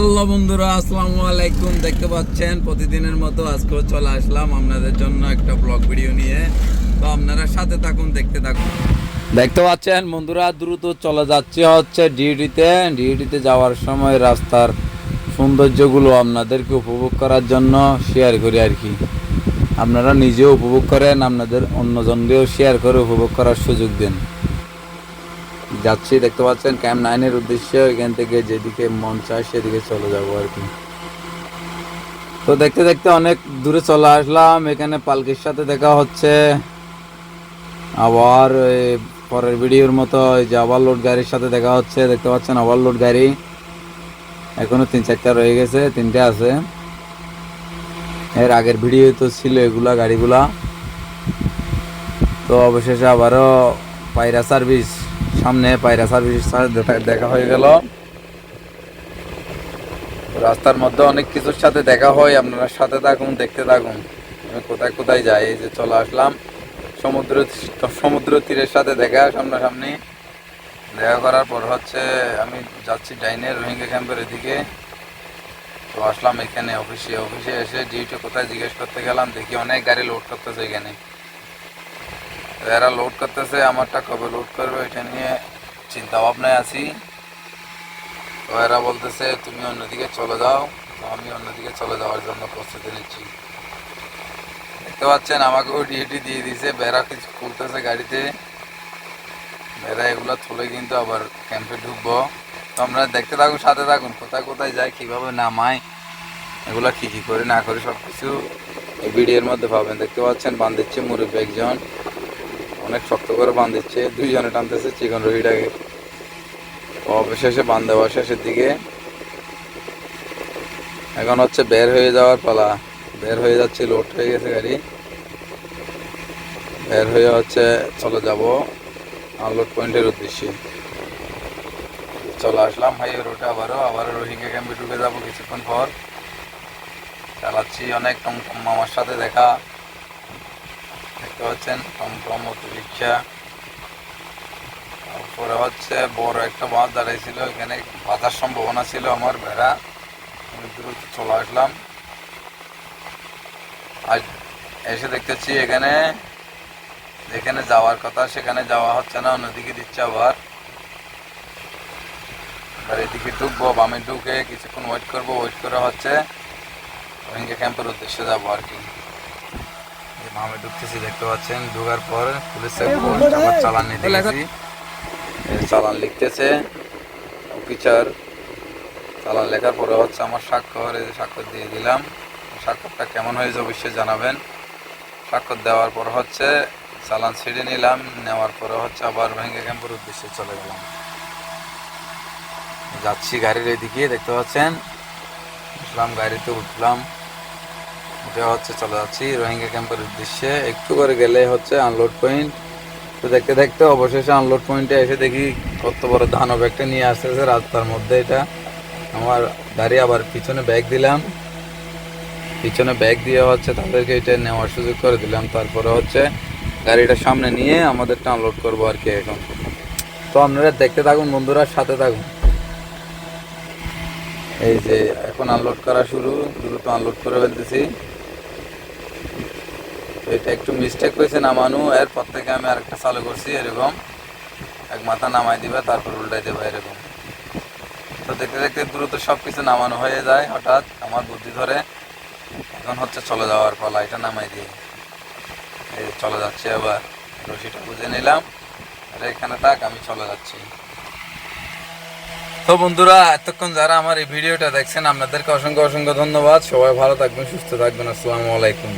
Hello বন্ধুরা, আসসালামু আলাইকুম। দেখতে পাচ্ছেন, প্রতিদিনের মতো আজকেও চলে আসলাম আপনাদের জন্য একটা ব্লগ ভিডিও নিয়ে। তো আপনারা সাথে থাকুন, দেখতে থাকুন। দেখতে পাচ্ছেন, বন্ধুরা, দ্রুত চলে যাচ্ছে হচ্ছে ডিউটিতে ডিউটিতে যাওয়ার সময় রাস্তার সৌন্দর্যগুলো আপনাদেরকে উপভোগ করার জন্য শেয়ার করি আর কি। আপনারা নিজেও উপভোগ করেন, আপনাদের অন্যজনকেও শেয়ার করে উপভোগ করার সুযোগ দেন। যাচ্ছি, দেখতে পাচ্ছেন ক্যাম্প নাইনের উদ্দেশ্যে। এখান থেকে যেদিকে মন চায় সেদিকে চলে যাব আর কি। তো দেখতে দেখতে অনেক দূরে চলে আসলাম। এখানে পালকির সাথে দেখা হচ্ছে। আবার পরের ভিডিওর মতো যে ওভারলোড গাড়ির সাথে দেখা হচ্ছে। দেখতে পাচ্ছেন ওভারলোড গাড়ি এখনও তিন চারটা রয়ে গেছে, তিনটে আছে। এর আগের ভিডিও তো ছিল এগুলা, গাড়িগুলা। তো অবশেষে আবারও পায়রা সার্ভিস সামনে পায়রা সার্ভিস দেখা হয়ে গেল। রাস্তার মধ্যে অনেক কিছুর সাথে দেখা হয়, আপনারা সাথে থাকুন, দেখতে থাকুন। আমি কোথায় কোথায় যাই, এই যে চলে আসলাম। সমুদ্র সমুদ্র তীরের সাথে দেখা, সামনাসামনি। দেখা করার পর হচ্ছে, আমি যাচ্ছি ডাইনের রোহিঙ্গা ক্যাম্পের এদিকে। তো আসলাম এখানে, অফিসে অফিসে এসে ডিউটি কোথায় জিজ্ঞেস করতে গেলাম, দেখি অনেক গাড়ি লোড করতেছে এখানে। এরা লোড করতেছে, আমারটা কবে লোড করবে এটা নিয়ে চিন্তা ভাবনায় আছি। তো এরা বলতেছে, তুমি অন্যদিকে চলে যাও। তো আমি অন্যদিকে চলে যাওয়ার জন্য প্রস্তুতি নিচ্ছি। দেখতে পাচ্ছেন আমাকেও ডিউটি দিয়ে দিয়েছে, বেড়া কিছু খুলতেছে গাড়িতে। বেড়া এগুলো তুলে কিন্তু আবার ক্যাম্পে ঢুকবো। তো আমরা দেখতে থাকুন, সাথে থাকুন, কোথায় কোথায় যায়, কীভাবে নামায়, এগুলা কী কী করে, না করে সব কিছু এই ভিডিওর মধ্যে পাবেন। দেখতে পাচ্ছেন বান দিচ্ছে মুরব্বী একজন। অনেক শক্ত করে বান দিচ্ছে, দুইজনে টানতেছে, চিকন রহিটাকে অবশেষে বান দেওয়া শেষের দিকে। এখন হচ্ছে বের হয়ে যাওয়ার পালা। বের হয়ে যাচ্ছে, লোড হয়ে গেছে গাড়ি। বের হয়ে হচ্ছে চলে যাব আনলোড পয়েন্টের উদ্দেশ্যে। চলে আসলাম হাইওয়ে রোডে আবারও আবারও রোহিঙ্গা ক্যাম্পে ঢুকে যাব কিছুক্ষণ পর। চালাচ্ছি অনেক মামার সাথে দেখা। দেখতে পাচ্ছেন টমটম তারপরে হচ্ছে বড় একটা বাঁধ দাঁড়াইছিল, এখানে বাঁধার সম্ভাবনা ছিল আমার ভেড়া। আমি দ্রুত চলে আসলাম। আজ এসে দেখতেছি এখানে, যেখানে যাওয়ার কথা, সেখানে যাওয়া হচ্ছে না, অন্যদিকে দিচ্ছে আবার। এবার এদিকে ঢুকবো, বামে ঢুকে কিছুক্ষণ ওয়েট করব ওয়েট করা হচ্ছে, রোহিঙ্গা ক্যাম্পের উদ্দেশ্যে যাব আর কি। বামে ঢুকতেছি দেখতে পাচ্ছেন। ঢুকার পর পুলিশ আবার চালান নিতে গেছি। চালান লিখতেছে। অফিসার চালান লেখার পরে হচ্ছে আমার স্বাক্ষর এই যে স্বাক্ষর দিয়ে দিলাম। স্বাক্ষরটা কেমন হয়েছে অবশ্যই জানাবেন। স্বাক্ষর দেওয়ার পর হচ্ছে চালান ছিঁড়ে নিলাম। নেওয়ার পরে হচ্ছে আবার ভেঙ্গে ক্যাম্পের উদ্দেশ্যে চলে গেলাম। যাচ্ছি গাড়ির এদিকে দেখতে পাচ্ছেন? উঠলাম গাড়িতে উঠলাম। উঠে হচ্ছে চলে যাচ্ছি রোহিঙ্গা ক্যাম্পের উদ্দেশ্যে। একটু করে গেলে হচ্ছে আনলোড পয়েন্ট তো দেখতে দেখতে অবশেষে আনলোড পয়েন্টে এসে দেখি কত বড় ধানব একটা নিয়ে আসতেছে রাস্তার মধ্যে এটা। আমার গাড়ি আবার পিছনে ব্যাগ দিলাম। পিছনে ব্যাগ দিয়ে হচ্ছে তাদেরকে এটা নেওয়ার সুযোগ করে দিলাম। তারপরে হচ্ছে গাড়িটা সামনে নিয়ে আমাদেরটা আনলোড করব আর কি এখন। তো আপনারা দেখতে থাকুন, বন্ধুরা সাথে থাকুন। এই যে এখন আনলোড করা শুরু, দ্রুত আনলোড করে ফেলতেছি। এটা একটু মিস্টেক হয়েছে নামানো, এরপর থেকে আমি আরেকটা চালু করছি এরকম। এক মাথা নামাই দিবে, তারপর উল্টাই দেবে এরকম। তো দেখতে দেখতে দ্রুত সব কিছু নামানো হয়ে যায়, হঠাৎ আমার বুদ্ধি ধরে, এখন হচ্ছে চলে যাওয়ার পালা, এটা নামাই দিয়ে। এই চলে যাচ্ছে আবার, রশিটা বুঝে নিলাম। আর এখানে থাক, আমি চলে যাচ্ছি। তো বন্ধুরা, এতক্ষণ যারা আমার এই ভিডিওটা দেখছেন, আপনাদেরকে অসংখ্য অসংখ্য ধন্যবাদ। সবাই ভালো থাকবেন, সুস্থ থাকবেন। আসসালামু আলাইকুম।